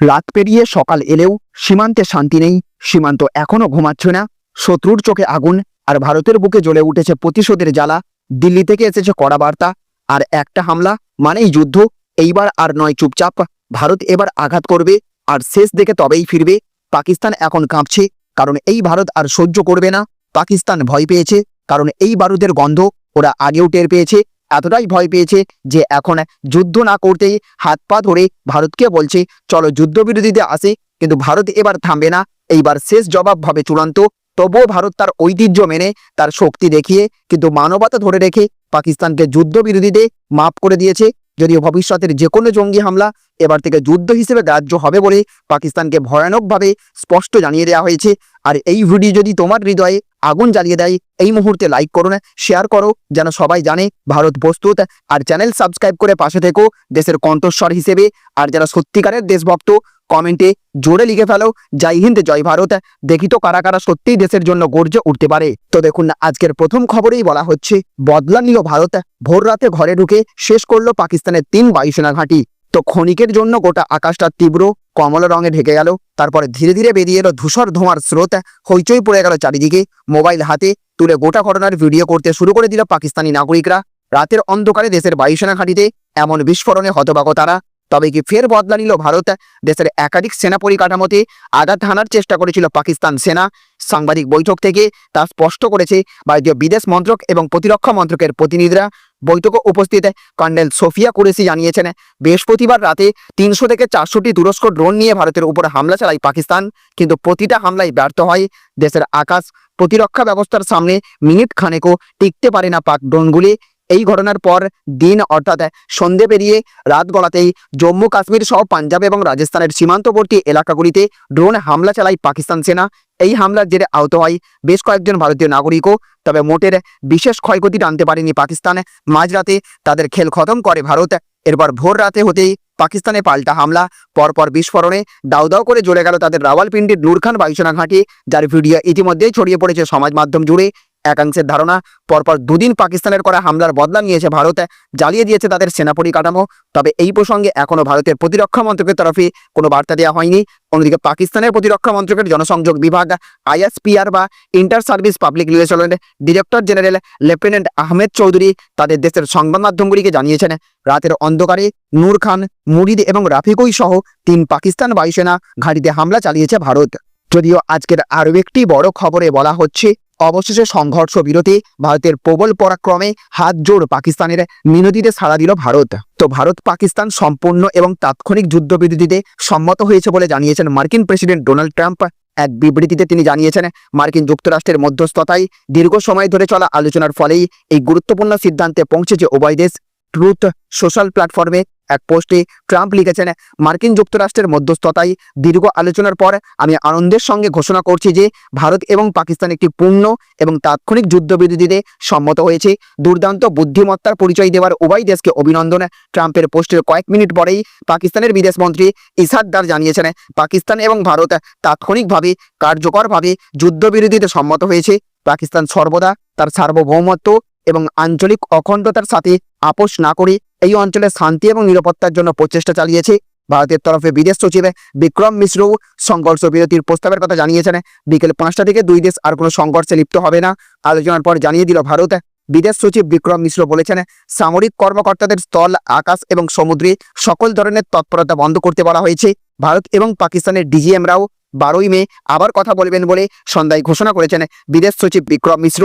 রাত পেরিয়ে সকাল এলেও সীমান্তে শান্তি নেই, সীমান্ত এখনও ঘুমাচ্ছে না। শত্রুর চোখে আগুন আর ভারতের বুকে জ্বলে উঠেছে প্রতিশোধের জ্বালা। দিল্লি থেকে এসেছে কড়া বার্তা। আর একটা হামলা মানেই যুদ্ধ, এইবার আর নয় চুপচাপ। ভারত এবার আঘাত করবে আর শেষ দেখে তবেই ফিরবে। পাকিস্তান এখন কাঁপছে, কারণ এই ভারত আর সহ্য করবে না। পাকিস্তান ভয় পেয়েছে, কারণ এই বারুদের গন্ধ ওরা আগেও টের পেয়েছে। এতটাই ভয় পেয়েছে যে এখন যুদ্ধ না করতেই হাত পা ধরে ভারতকে বলছে, চলো যুদ্ধবিরোধীতে আসে। কিন্তু ভারত এবার থামবে না। এইবার শেষ জবাব ভাবে চূড়ান্ত। তবুও ভারত তার ঐতিহ্য মেনে তার শক্তি দেখিয়ে, কিন্তু মানবতা ধরে রেখে পাকিস্তানকে যুদ্ধবিরোধীতে মাফ করে দিয়েছে। যদিও ভবিষ্যতের যে কোনো জঙ্গি হামলা এবার থেকে যুদ্ধ হিসেবে গ্রাহ্য হবে বলে পাকিস্তানকে ভয়ানকভাবে স্পষ্ট জানিয়ে দেওয়া হয়েছে। আর এই ভিডিও যদি তোমার হৃদয়ে আগুন জ্বালিয়ে দেয়, এই মুহূর্তে লাইক করো না শেয়ার করো, যেন সবাই জানে ভারত প্রস্তুত। আর চ্যানেল সাবস্ক্রাইব করে পাশে থেকো, দেশের কণ্ঠস্বর হিসেবে। আর যারা সত্যিকারের দেশভক্ত কমেন্টে জোরে লিখে ফেলো। জয় হিন্দ, জয় ভারত। দেখি তো কারা কারা সত্যিই দেশের জন্য গর্জে উঠতে পারে। তো দেখুন না, আজকের প্রথম খবরেই বলা হচ্ছে, বদলা নিল ভারত। ভোর রাতে ঘরে ঢুকে শেষ করল পাকিস্তানের তিন বায়ুসেনা ঘাঁটি। তো ক্ষণিকের জন্য গোটা আকাশটা তীব্র, কমলা রঙে ঢেকে গেল। তারপরে ধীরে ধীরে বেরিয়ে এলো ধূসর ধোঁয়ার স্রোত। হইচই পড়ে গেল চারিদিকে। মোবাইল হাতে তুলে গোটা ঘটনার ভিডিও করতে শুরু করে দিল পাকিস্তানি নাগরিকরা। রাতের অন্ধকারে দেশের বায়ুসেনা ঘাঁটিতে এমন বিস্ফোরণে হতবাক তারা। তবে কি ফের বদলা নিল ভারত? দেশের একাধিক সেনা পরিকাঠামোতে আঘাত হানার চেষ্টা করেছিল পাকিস্তান সেনা। সাংবাদিক বৈঠক থেকে তা স্পষ্ট করেছে ভারতীয় বিদেশ মন্ত্রক এবং প্রতিরক্ষা মন্ত্রকের প্রতিনিধিরা। বৈঠকে উপস্থিত কর্নেল সোফিয়া কুরেসি জানিয়েছেন, বৃহস্পতিবার রাতে তিনশো থেকে চারশোটি তুরস্ক ড্রোন নিয়ে ভারতের উপর হামলা চালায় পাকিস্তান। কিন্তু প্রতিটা হামলায় ব্যর্থ হয়। দেশের আকাশ প্রতিরক্ষা ব্যবস্থার সামনে মিনিট খানেকও টিকতে পারে না পাক ড্রোনগুলি। এই ঘটনার পর দিন, অর্থাৎ সন্ধে পেরিয়ে রাত গড়াতেই জম্মু কাশ্মীর সহ পাঞ্জাব এবং রাজস্থানের সীমান্তবর্তী এলাকাগুলিতে ড্রোন হামলা চালায় পাকিস্তান সেনা। এই হামলার জেরে আহত হয় বেশ কয়েকজন ভারতীয় নাগরিকও, তবে মোটের বিশেষ ক্ষয়ক্ষতি টানতে পারেনি পাকিস্তান। মাঝরাতে তাদের খেল খতম করে ভারত। এরপর ভোর রাতে হতেই পাকিস্তানে পাল্টা হামলা। পরপর বিস্ফোরণে দাউ দাউ করে জ্বলে গেল তাদের রাওয়ালপিন্ডির নূরখান বায়ুসেনা ঘাঁটি, যার ভিডিও ইতিমধ্যেই ছড়িয়ে পড়েছে সমাজ মাধ্যম জুড়ে। একাংশের ধারণা। পরপর দুদিন পাকিস্তানের করা হামলার বদলা নিয়েছে ভারত। জ্বালিয়ে দিয়েছে তাদের সেনা পরিকাঠামো তবে এই প্রসঙ্গে এখনও ভারতের প্রতিরক্ষা মন্ত্রকের তরফে কোনো বার্তা দেওয়া হয়নি। অন্যদিকে পাকিস্তানের প্রতিরক্ষা মন্ত্রকের জনসংযোগ বিভাগ, আইএসপিআর বা ইন্টার সার্ভিস পাবলিক রিলেশনের director general lieutenant Ahmed Chowdhury তাদের দেশের সংবাদ মাধ্যমগুলিকে জানিয়েছেন, রাতের অন্ধকারে নূর খান, মুরিদ এবং রাফিকুই সহ তিন পাকিস্তান বায়ুসেনা ঘাঁটিতে হামলা চালিয়েছে ভারত। যদিও আজকের আরও একটি বড় খবরে বলা হচ্ছে অবশেষে সংঘর্ষ বিরতি, ভারতের প্রবল পরাক্রমে হাত জোড় পাকিস্তানের মিনতিতে সাড়া দিল ভারত। তো ভারত পাকিস্তান সম্পূর্ণ এবং তাৎক্ষণিক যুদ্ধবিরতিতে সম্মত হয়েছে বলে জানিয়েছেন মার্কিন প্রেসিডেন্ট ডোনাল্ড ট্রাম্প। এক বিবৃতিতে তিনি জানিয়েছেন, মার্কিন যুক্তরাষ্ট্রের মধ্যস্থতায় দীর্ঘ সময় ধরে চলা আলোচনার ফলেই এই গুরুত্বপূর্ণ সিদ্ধান্তে পৌঁছেছে উভয় দেশ। ট্রুথ সোশ্যাল প্ল্যাটফর্মে এক পোস্টে ট্রাম্প লিখেছেন, মার্কিন যুক্তরাষ্ট্রের মধ্যস্থতায় দীর্ঘ আলোচনার পর আমি আনন্দের সঙ্গে ঘোষণা করছি যে ভারত এবং পাকিস্তান একটি পূর্ণ এবং তাৎক্ষণিক যুদ্ধবিরতিতে সম্মত হয়েছে। দুর্দান্ত বুদ্ধিমত্তার পরিচয় দেওয়ার উভয় দেশকে অভিনন্দন। ট্রাম্পের পোস্টের কয়েক মিনিট পরেই পাকিস্তানের বিদেশমন্ত্রী ইসাদদার জানিয়েছেন, পাকিস্তান এবং ভারত তাৎক্ষণিকভাবে কার্যকরভাবে যুদ্ধবিরতিতে সম্মত হয়েছে। পাকিস্তান সর্বদা তার সার্বভৌমত্ব এবং আঞ্চলিক অখণ্ডতার সাথে আপোষ না করে এই অঞ্চলে শান্তি এবং নিরাপত্তার জন্য প্রচেষ্টা চালিয়েছে ভারতের তরফে বিদেশ সচিব বিক্রম মিশ্রও সংঘর্ষ বিরতির প্রস্তাবের কথা জানিয়েছেন। বিকেল পাঁচটা থেকে দুই দেশ আর কোনো সংঘর্ষে লিপ্ত হবে না। আলোচনার পর জানিয়ে দিল ভারত। বিদেশ সচিব বিক্রম মিশ্র বলেছেন, সামরিক কর্মকর্তাদের স্থল, আকাশ এবং সমুদ্রে সকল ধরনের তৎপরতা বন্ধ করতে বলা হয়েছে। ভারত এবং পাকিস্তানের ডিজিএমরাও বারোই মে আবার কথা বলবেন বলে সন্ধ্যায় ঘোষণা করেছেন বিদেশ সচিব বিক্রম মিশ্র।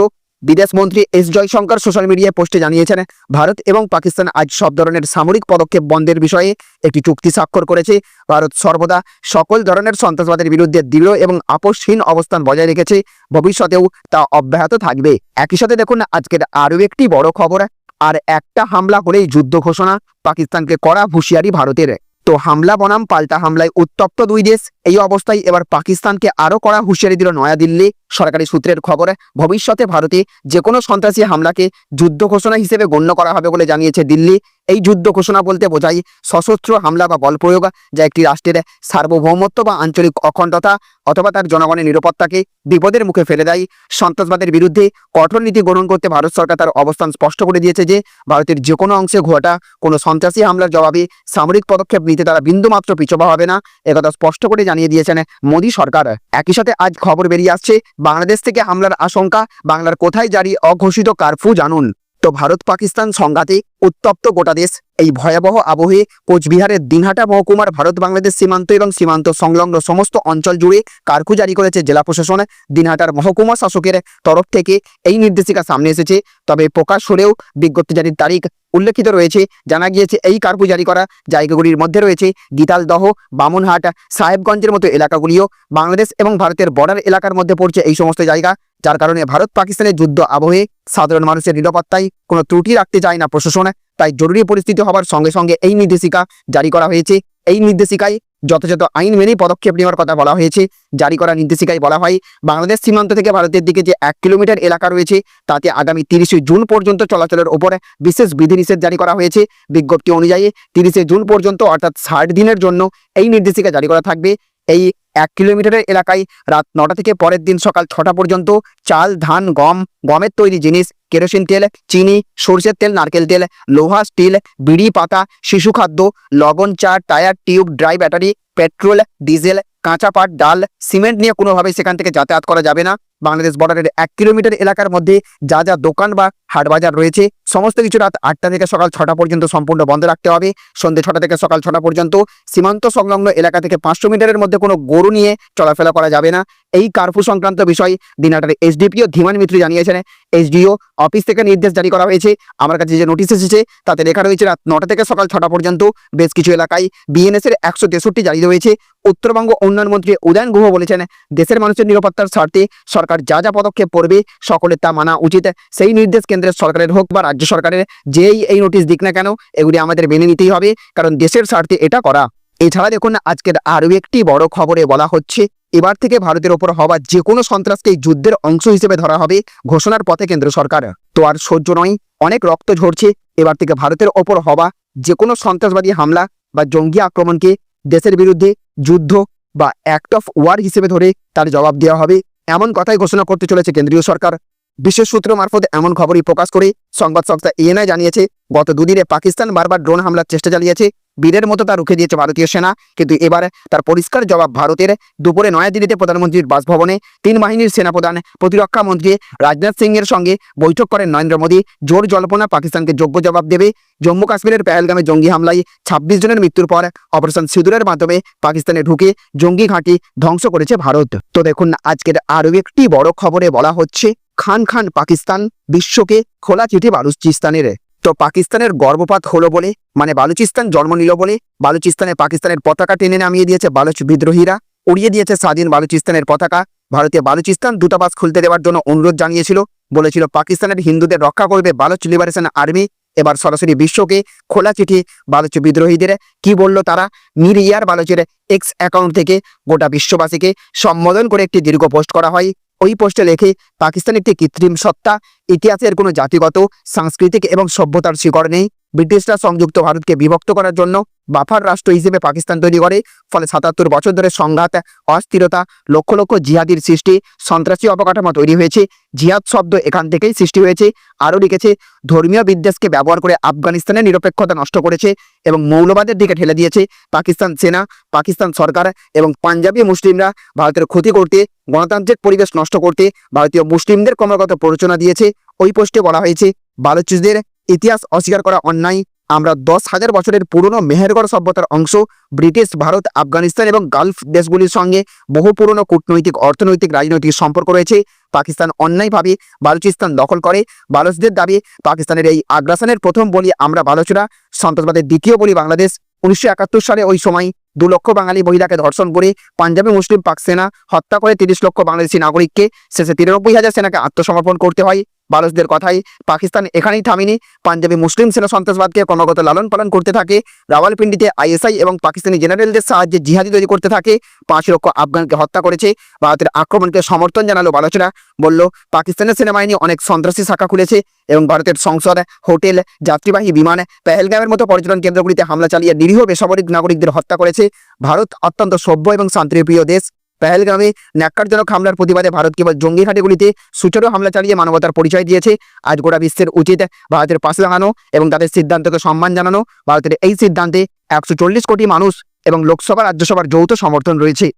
বিদেশ মন্ত্রী এস জয়শঙ্কর সোশ্যাল মিডিয়ায় পোস্টে জানিয়েছেন, ভারত এবং পাকিস্তান আজ সব ধরনের সামরিক পদক্ষেপ বন্ধের বিষয়ে একটি চুক্তি স্বাক্ষর করেছে। ভারত সর্বদা সকল ধরনের সন্ত্রাসবাদের বিরুদ্ধে দৃঢ় এবং আপোষহীন অবস্থান বজায় রেখেছে। ভবিষ্যতেও তা অব্যাহত থাকবে। একই সাথে দেখুন, আজকের আরও একটি বড় খবর, আর একটা হামলা হলেই যুদ্ধ ঘোষণা, পাকিস্তানকে করা হুঁশিয়ারি ভারতের। তো হামলা বনাম, পাল্টা হামলায় উত্তপ্ত দুই দেশ। এই অবস্থায় এবার পাকিস্তানকে আরও কড়া হুঁশিয়ারি দিল নয়াদিল্লি। সরকারি সূত্রের খবর, ভবিষ্যতে ভারতে যে কোনো সন্ত্রাসী হামলাকে যুদ্ধ ঘোষণা হিসেবে গণ্য করা হবে বলে জানিয়েছে দিল্লি। এই যুদ্ধ ঘোষণা বলতে বোঝায় সশস্ত্র হামলা বা বল প্রয়োগ, যা একটি রাষ্ট্রের সার্বভৌমত্ব বা আঞ্চলিক অখণ্ডতা অথবা তার জনগণের নিরাপত্তাকে বিপদের মুখে ফেলে দেয়। সন্ত্রাসবাদের বিরুদ্ধে কঠোর নীতি গ্রহণ করতে ভারত সরকার তার অবস্থান স্পষ্ট করে দিয়েছে যে, ভারতের যে কোনো অংশে ঘটা কোনো সন্ত্রাসী হামলার জবাবে সামরিক পদক্ষেপ নিতে তারা বিন্দুমাত্র পিছপা হবে না একথা স্পষ্ট করে জানিয়ে দিয়েছেন মোদী সরকার। একই সাথে আজ খবর বেরিয়ে আসছে, বাংলাদেশ থেকে হামলার আশঙ্কা, বাংলার কোথায় জারি অঘোষিত কারফিউ জানুন। তো ভারত পাকিস্তান সংঘাতে উত্তপ্ত গোটা দেশ। এই ভয়াবহ আবহে কোচবিহারের দিনহাটা মহকুমার ভারত বাংলাদেশ সীমান্ত এবং সীমান্ত সংলগ্ন সমস্ত অঞ্চল জুড়ে কারফিউ জারি করেছে জেলা প্রশাসন। দিনহাটার মহকুমা শাসকের তরফ থেকে এই নির্দেশিকা সামনে এসেছে। তবে প্রকাশ হলেও বিজ্ঞপ্তি জারির তারিখ উল্লেখিত রয়েছে। জানা গিয়েছে, এই কারফিউ জারি করা জায়গাগুলির মধ্যে রয়েছে গীতালদহ, বামনহাট, সাহেবগঞ্জের মতো এলাকাগুলিও। বাংলাদেশ এবং ভারতের বর্ডার এলাকার মধ্যে পড়ছে এই সমস্ত জায়গা। যার কারণে ভারত পাকিস্তানের যুদ্ধ আবহে সাধারণ মানুষের নিরাপত্তায় কোনো ত্রুটি রাখতে চায় না প্রশাসন। তাই জরুরি পরিস্থিতি হবার সঙ্গে সঙ্গে এই নির্দেশিকা জারি করা হয়েছে। এই নির্দেশিকায় যথাযথ আইন মেনেই পদক্ষেপ নেওয়ার কথা বলা হয়েছে। জারি করা নির্দেশিকায় বলা হয়, বাংলাদেশ সীমান্ত থেকে ভারতের দিকে যে এক কিলোমিটার এলাকা রয়েছে, তাতে আগামী তিরিশে জুন পর্যন্ত চলাচলের ওপরে বিশেষ বিধিনিষেধ জারি করা হয়েছে। বিজ্ঞপ্তি অনুযায়ী তিরিশে জুন পর্যন্ত, অর্থাৎ ষাট দিনের জন্য, এই নির্দেশিকা জারি করা থাকবে। এই এক কিলোমিটারের এলাকায় রাত নটা থেকে পরের দিন সকাল ছটা পর্যন্ত চাল, ধান, গম, গমের তৈরি জিনিস, কেরোসিন তেল, চিনি, সরষের তেল, নারকেল তেল, লোহা, স্টিল, বিড়ি, পাতা, শিশু খাদ্য, লবণ, চা, tyre, tube, dry battery, petrol, diesel, কাঁচা পাট, ডাল, সিমেন্ট নিয়ে কোনোভাবেই সেখান থেকে যাতায়াত করা যাবে না। বাংলাদেশ বর্ডারের এক কিলোমিটার এলাকার মধ্যে যা যা দোকান বা হাটবাজার রয়েছে, সমস্ত কিছু রাত আটটা থেকে সকাল ছটা পর্যন্ত সম্পূর্ণ বন্ধ রাখতে হবে। সন্ধ্যে ছটা থেকে সকাল ছটা পর্যন্ত সীমান্ত সংলগ্ন এলাকা থেকে পাঁচশো মিটারের মধ্যে কোনো গরু নিয়ে চলাফেরা করা যাবে না। এই কার্ফু সংক্রান্ত বিষয় দিনাটার এসডিপিও ধীমান মিত্র জানিয়েছেন। এসডিও অফিস থেকে নির্দেশ জারি করা হয়েছে। আমার কাছে যে নোটিশ এসেছে, তাতে লেখা রয়েছে, রাত নটা থেকে সকাল ছটা পর্যন্ত বেশ কিছু এলাকায় বিএনএস এর একশো তেষট্টি জারি রয়েছে উত্তরবঙ্গ উন্নয়ন মন্ত্রী উদয়ন গুহ বলেছেন, দেশের মানুষের নিরাপত্তার স্বার্থে সরকার যা যা পদক্ষেপ করবে সকলের তা মানা উচিত। সেই নির্দেশ কেন্দ্রের সরকারের হোক বা রাজ্য সরকারের, যেই এই নোটিশ দিক না কেন, এগুলি আমাদের মেনে নিতেই হবে, কারণ দেশের স্বার্থে এটা করা। এছাড়া দেখুন আজকের আরও একটি বড় খবরে বলা হচ্ছে, এবার থেকে ভারতের ওপর হওয়া যে কোনো সন্ত্রাসকে যুদ্ধের অংশ হিসেবে ধরা হবে ঘোষণার পথে কেন্দ্র সরকার। তো আর সহ্য নয়, অনেক রক্ত ঝরছে, এবার থেকে ভারতের ওপর হওয়া যে কোনো সন্ত্রাসবাদী হামলা বা জঙ্গি আক্রমণকে দেশের বিরুদ্ধে যুদ্ধ বা অ্যাক্ট অফ ওয়ার হিসেবে ধরে তার জবাব দেওয়া হবে, এমন কথাই ঘোষণা করতে চলেছে কেন্দ্রীয় সরকার। বিশেষ সূত্র মারফত এমন খবরই প্রকাশ করে সংবাদ সংস্থা এএনআই জানিয়েছে, গত দুদিনে পাকিস্তান বারবার ড্রোন হামলার চেষ্টা চালিয়েছে। বীরের মতো তা রুখে দিয়েছে ভারতীয় সেনা, কিন্তু এবার তার পরিষ্কার জবাব ভারতের দুপুরে নয়াদিল্লিতে প্রধানমন্ত্রীর বাসভবনে তিন বাহিনীর সেনাপ্রধান, প্রতিরক্ষা মন্ত্রী রাজনাথ সিং এর সঙ্গে বৈঠক করেন নরেন্দ্র মোদী। জোর জল্পনা পাকিস্তানকে যোগ্য জবাব দেবে। জম্মু কাশ্মীরের পেহেলগামে জঙ্গি হামলায় ছাব্বিশ জনের মৃত্যুর পর অপারেশন সিঁদুরের মাধ্যমে পাকিস্তানে ঢুকে জঙ্গি ঘাঁটি ধ্বংস করেছে ভারত। তো দেখুন, আজকের আরও একটি বড় খবরে বলা হচ্ছে খান খান পাকিস্তান বিশ্বকে খোলা চিঠি বালুচিস্তানের। তো পাকিস্তানের গর্ভপাত হলো বলে মানে বালুচিস্তান জন্ম নিল বলে, বালুচিস্তানে পাকিস্তানের পতাকা টেনে নামিয়ে দিয়েছে বালুচ বিদ্রোহীরা। উড়িয়ে দিয়েছে স্বাধীন বালুচিস্তানের পতাকা। ভারতীয় বালুচিস্তান দূতাবাস খুলতে দেওয়ার জন্য অনুরোধ জানিয়েছিল। বলেছিল, পাকিস্তানের হিন্দুদের রক্ষা করবে বালুচ লিবারেশন আর্মি। এবার সরাসরি বিশ্বকে খোলা চিঠি বালুচ বিদ্রোহীদের। কি বলল তারা? মির ইয়ার বালুচের এক্স অ্যাকাউন্ট থেকে গোটা বিশ্ববাসীকে সম্বোধন করে একটি দীর্ঘ পোস্ট করা হয়। ওই পোস্টে লেখে, পাকিস্তান একটি কৃত্রিম সত্তা, ইতিহাসের কোনো জাতিগত, সাংস্কৃতিক এবং সভ্যতার শিকড় নেই। ব্রিটিশরা সংযুক্ত ভারতকে বিভক্ত করার জন্য বাফার রাষ্ট্র হিসেবে পাকিস্তান তৈরি করে। ফলে সাতাত্তর বছর ধরে সংঘাত, অস্থিরতা, লক্ষ লক্ষ জিহাদির সৃষ্টি, সন্ত্রাসী অবকাঠামো তৈরি হয়েছে। জিহাদ শব্দ এখান থেকেই সৃষ্টি হয়েছে। আরও লিখেছে, ধর্মীয় বিদ্বেষকে ব্যবহার করে আফগানিস্তানের নিরপেক্ষতা নষ্ট করেছে এবং মৌলবাদের দিকে ঠেলে দিয়েছে পাকিস্তান সেনা, পাকিস্তান সরকার এবং পাঞ্জাবি মুসলিমরা ভারতের ক্ষতি করতে, গণতান্ত্রিক পরিবেশ নষ্ট করতে ভারতীয় মুসলিমদের ক্রমাগত প্ররোচনা দিয়েছে। ওই পোস্টে বলা হয়েছে বালুচিসদের ইতিহাস অস্বীকার করা অন্যায়। আমরা দশ হাজার বছরের পুরনো মেহেরগড় সভ্যতার অংশ, ব্রিটিশ, ভারত, আফগানিস্তান এবং গালফ দেশগুলির সঙ্গে বহু পুরনো কূটনৈতিক, অর্থনৈতিক, রাজনৈতিক সম্পর্ক রয়েছে। পাকিস্তান অন্যায়ভাবে বালুচিস্তান দখল করে। বালুচদের দাবি, পাকিস্তানের এই আগ্রাসনের প্রথম বলি আমরা বালুচরা, সন্ত্রাসবাদের দ্বিতীয় বলি বাংলাদেশ। উনিশশো একাত্তর সালে ওই সময় দু লক্ষ বাঙালি মহিলাকে ধর্ষণ করে পাঞ্জাবি মুসলিম পাক সেনা হত্যা করে তিরিশ লক্ষ বাংলাদেশি নাগরিককে, শেষে তিরানব্বই হাজার সেনাকে আত্মসমর্পণ করতে হয়। বালসদের কথাই পাকিস্তান এখানেই থামেনি। পাঞ্জাবি মুসলিম সেনা সন্ত্রাসবাদকে ক্রমাগত লালন পালন করতে থাকে। রাওয়ালপিন্ডিতে আইএসআই এবং পাকিস্তানি জেনারেলদের সাহায্যে জিহাদি তৈরি করতে থাকে। পাঁচ লক্ষ আফগানকে হত্যা করেছে। ভারতের আক্রমণকে সমর্থন জানালো বালোচনা বলল, পাকিস্তানের সেনাবাহিনী অনেক সন্ত্রাসী শাখা খুলেছে এবং ভারতের সংসদ, হোটেল, যাত্রীবাহী বিমান, পেহেলগামের মতো পর্যটন কেন্দ্রগুলিতে হামলা চালিয়ে নিরীহ বেসামরিক নাগরিকদের হত্যা করেছে। ভারত অত্যন্ত সভ্য এবং শান্তিপ্রিয় দেশ। পেহেলগামে ন্যাক্কারজনক হামলার প্রতিবাদে ভারত কেবল জঙ্গি ঘাটিগুলিতে সুচারু হামলা চালিয়ে মানবতার পরিচয় দিয়েছে। আজ গোটা বিশ্বের উচিত ভারতের পাশে লাগানো এবং তাদের সিদ্ধান্তকে সম্মান জানানো। ভারতের এই সিদ্ধান্তে একশো চল্লিশ কোটি মানুষ এবং লোকসভা, রাজ্যসভার যৌথ সমর্থন রয়েছে।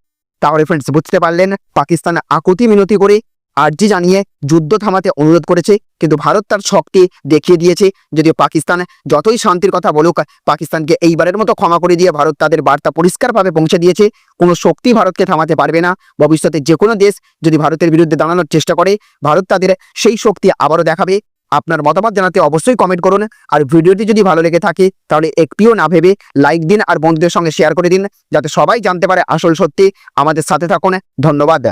তাহলে ফ্রেন্ডস বুঝতে পারলেন, পাকিস্তান আকুতি মিনতি করে আর্জি জানিয়ে যুদ্ধ থামাতে অনুরোধ করেছে, কিন্তু ভারত তার শক্তি দেখিয়ে দিয়েছে। যদিও পাকিস্তান যতই শান্তির কথা বলুক, পাকিস্তানকে এইবারের মতো ক্ষমা করে দিয়ে ভারত তাদের বার্তা পরিষ্কারভাবে পৌঁছে দিয়েছে। কোনো শক্তি ভারতকে থামাতে পারবে না। ভবিষ্যতে যে কোনো দেশ যদি ভারতের বিরুদ্ধে দাঁড়ানোর চেষ্টা করে, ভারত তাদের সেই শক্তি আবারও দেখাবে। আপনার মতামত জানাতে অবশ্যই কমেন্ট করুন। আর ভিডিওটি যদি ভালো লেগে থাকে, তাহলে একটিও না ভেবে লাইক দিন আর বন্ধুদের সঙ্গে শেয়ার করে দিন। যাতে সবাই জানতে পারে আসল সত্যি। আমাদের সাথে থাকুন। ধন্যবাদ।